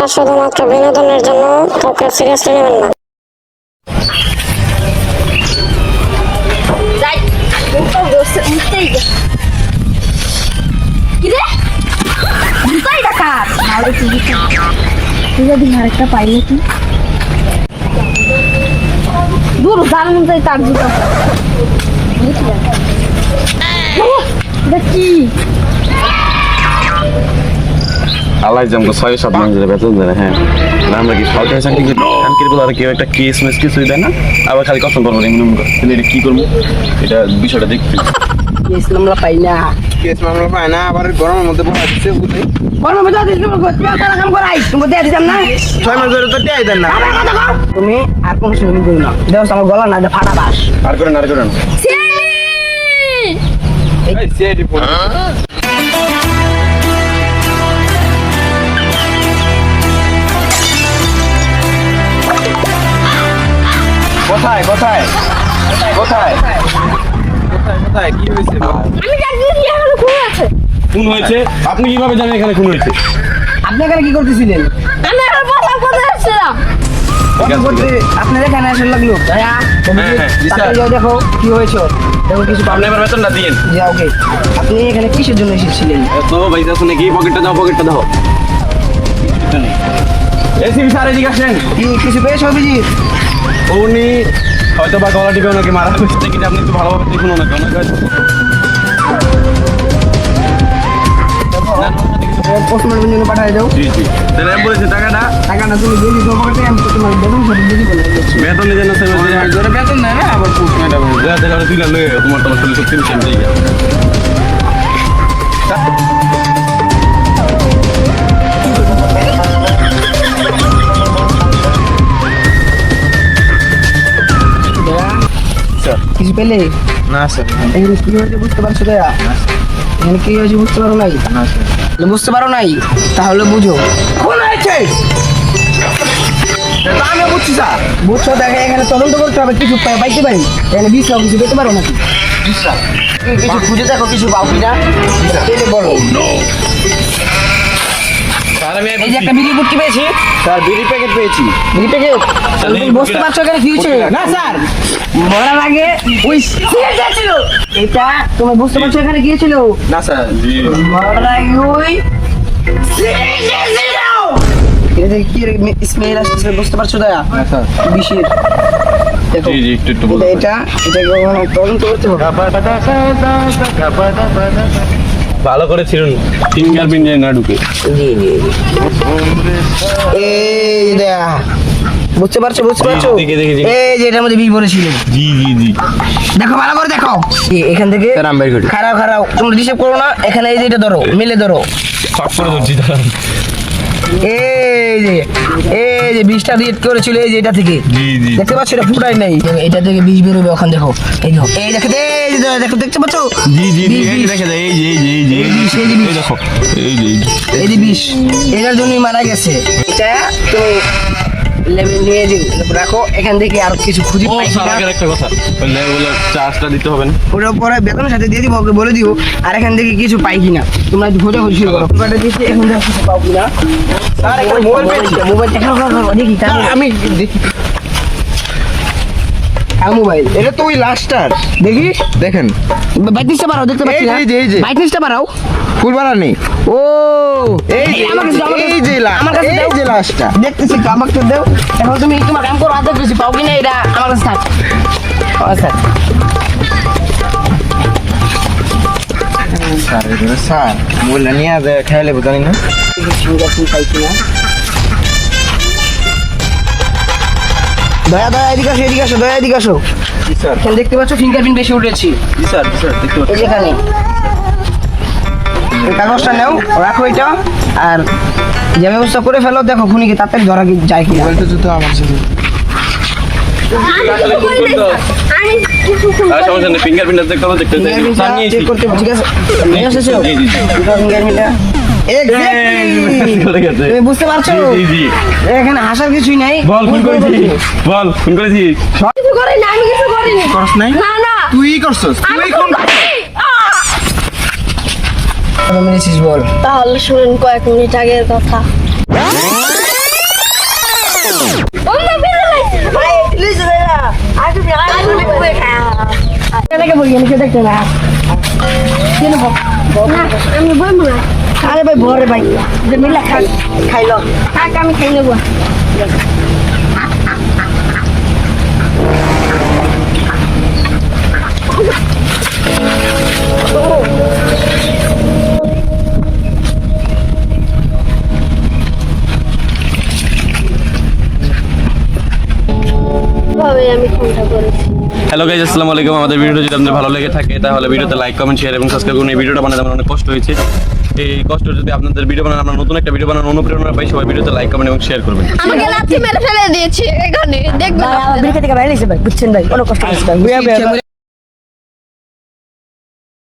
এটা শুধুমাত্র বিনোদনের জন্য, কাউকে সিরিয়াসলি নেবেন না। যাই আরেকটা পাইলে কি? দূর, যার মন চাই তার জুতা। কি? আলাই জামকে ছয় সাত মাস ধরে বেতন দেয় হ্যাঁ। না আমরা কি সরকারি চাকরি করি? কানকির বলে আর কেউ একটা কেস মেস কিছুই দেয় না? আবার খালি কষ্ট করব এমন এমন করে। তাহলে এটা কি করব? এটা বিষয়টা দেখতে। আমরা পাই না। কেস মামলা পায় না আবার গরমের মধ্যে বসে দিচ্ছে বুঝলি গরম মধ্যে দিস তুমি করতে তারা কাম করাই তুমি দিয়ে দিতাম না? ছয় মাস ধরে তো টিয়াই দেন না। তুমি আর কোনো শুনি করো না। দেখো আমার গলা না ফাটা বাস। আর করেন আর করেন। সিআইডি! ফোন কোথায়? কোথায় কি হয়েছে? আমি জানি কি এখনও আছে খুন হয়েছে? আপনি কীভাবে জানেন এখানে খুন হয়েছে? আপনি এখানে কি করতেছিলেন? আমি এখন কথা কথা আসছিলাম আপনার এখানে আসলে লাগল। হ্যাঁ, হ্যাঁ, জি, তাড়াতাড়ি স্যার। যাও দেখো কি হয়েছে। দেখো কিছু আপনি পাবনা বেতনটা দিয়েন। যা ওকে। আপনি এখানে কিসের জন্য এসেছিলেন? তো ভাই যাচ্ছে নাকি পকেটটা দাও পকেটটা দাও। এসিবি স্যার এদিকে আসেন। কি কিছু পেয়েছ অভিজিৎ? উনি হয়তো বা গলা টিপে ওনাকে মারা হয়েছে কিন্তু আপনি একটু ভালোভাবে দেখুন ওনাকে ওনাকে হয়তো- পাঠিয়ে দাও। জি জি। তাহলে আমি বলেছি টাকাটা টাকাটা তুমি দিয়ে দিতে পারবে আমি তোমার বেতন সাথে দিয়ে দিব। বেতন নিজের না সেবা বেতন নেয় না আবার তুই লয়ে তোমার তোমার শরীর সত্যি পেলে? না স্যার। এখানে কি হয়েছে বুঝতে পারছ দয়া এখানে কি হয়েছে বুঝতে পারো নাই? না তাহলে বুঝতে পারো নাই? তাহলে বুঝো। কোন হয়েছে আমি বুঝছি স্যার। বুঝছ দেখে এখানে তদন্ত করতে হবে কিছু পাইতে পারি? এখানে বিষ নাও কিছু পেতে পারো নাকি? কিছু খুঁজে দেখো কিছু পাও কিনা? বলো। স্যার আমি এই যে একটা বিড়ি বুটকি পেয়েছি। স্যার বিড়ি প্যাকেট পেয়েছি। বিড়ি প্যাকেট বুঝতে পারছ এখানে কি হয়েছে না স্যার। মরার আগে ওই ছিল এটা তুমি বুঝতে পারছ এখানে কি ছিল না স্যার। মরার আগে ওই এটা কি স্মেল আসছে বুঝতে পারছ দয়া? না স্যার। বিষের। দেখো জি জি একটু একটু এটা এটা তদন্ত করতে হবে। ভালো করে ছিলুন ফিঙ্গারপ্রিন্ট না ঢুকে। জি জি এই দেয়া বুঝতে পারছ বুঝতে পারছ? দেখি, দেখি, দেখি। এই যে এটার মধ্যে বিষ ভরেছিল জি জি জি। দেখো ভালো করে দেখো। এই, এখান থেকে স্যার, বের করি। খারাপ খারাপ তোমরা ডিস্টার্ব করো না এখানে এই যে এটা ধরো মিলে ধরো। শর্ট করে ধরছি এই যে। এই যে বিষটা দিয়ে করেছিল এই যে এটা থেকে। জি জি দেখতে পাচ্ছ এটা ফুটাই নাই। এটা থেকে বিষ বেরোবে ওখান দেখো এই দেখো। এই দেখো এই দেখো দেখতে পাচ্ছ? জি জি জি এই দেখে এই যে এই যে এই যে এই যে দেখো এই যে এই যে। বিষ এটার জন্যই মারা গেছে। এটা তুমি নিয়ে যাও রাখো এখান থেকে আর কিছু খুঁজে পাই। একটা কথা। চার্জটা দিতে হবে না। ওটা পরে বেতনের সাথে দিয়ে দিব ওকে বলে দিও আর এখান থেকে কিছু পাই কিনা। তোমরা খোঁজা খুঁজি করো। পেপারটা দিচ্ছি এখন থেকে কিছু পাও কিনা। স্যার একটা মোবাইল পেয়েছি। মোবাইল দেখা দেখি আমি দেখি। আর মোবাইল। এটা তো ওই লাস্টার। দেখি। দেখেন। বাইত্রিশটা বাড়াও দেখতে পাচ্ছি না। এই যে, এই যে। বাইত্রিশটা বাড়াও। ফুল বানানি ও। এই যে, আমার কাছে এই যে আমার কাছে এই যে লাস্টটা। দেখতেছি তো, আমাকে তো দাও। এখন তুমি তোমার কাম করো আদর কিছু পাও কিনা এটা আমার কাছে থাক। আচ্ছা। স্যার স্যার বললেন নিয়ে খেয়ালে বোঝানি না। ফিঙ্গারপ্রিন্ট পাই কিনা। দয়া দয়া এদিকে আসো এদিকে আসো দয়া এদিকে আসো। এখানে দেখতে পাচ্ছ ফিঙ্গারপ্রিন্ট বেশি উঠেছি। জি স্যার স্যার দেখতে এই কাগজটা নাও রাখো এটা আর যে ব্যবস্থা করে ফেলো দেখো খুনিকে তাড়াতাড়ি ধরা কি যায় কিনা। মোবাইলটা যদি আমার সাথে ফিঙ্গারপ্রিন্ট দেখতে হবে দেখতে ঠিক আছে? বুঝতে পারছ এখানে আসার কিছুই নাই বল ফোন করেছি বল ফোন করেছি কিছু করি আমি কিছু করিনি করছ নাই না না তুই করছস তুই কোন তাহলে শুনেন কয়েক মিনিট আগের আমি বলব না আরে ভাই, ভরে ভাই। মিলা খাই খাইলো থাক, আমি খাই নেব। হ্যালো গাইজ আসসালামু আলাইকুম। আমাদের ভিডিওটা যদি আপনাদের ভালো লেগে থাকে, তাহলে ভিডিওতে লাইক কমেন্ট শেয়ার এবং সাবস্ক্রাইব করুন। এই ভিডিওটা বানাতে আমার অনেক কষ্ট হয়েছে। এই কষ্ট যদি আপনাদের ভিডিও বানানো আমরা নতুন একটা ভিডিও বানানোর অনুপ্রেরণা পাই সবাই ভিডিওতে লাইক কমেন্ট এবং শেয়ার করবেন। আমাকে লাথি মেরে ফেলে দিয়েছে এখানে। দেখবেন বিরিকে থেকে বাইরে ভাই বুঝছেন ভাই অনেক কষ্ট ভাই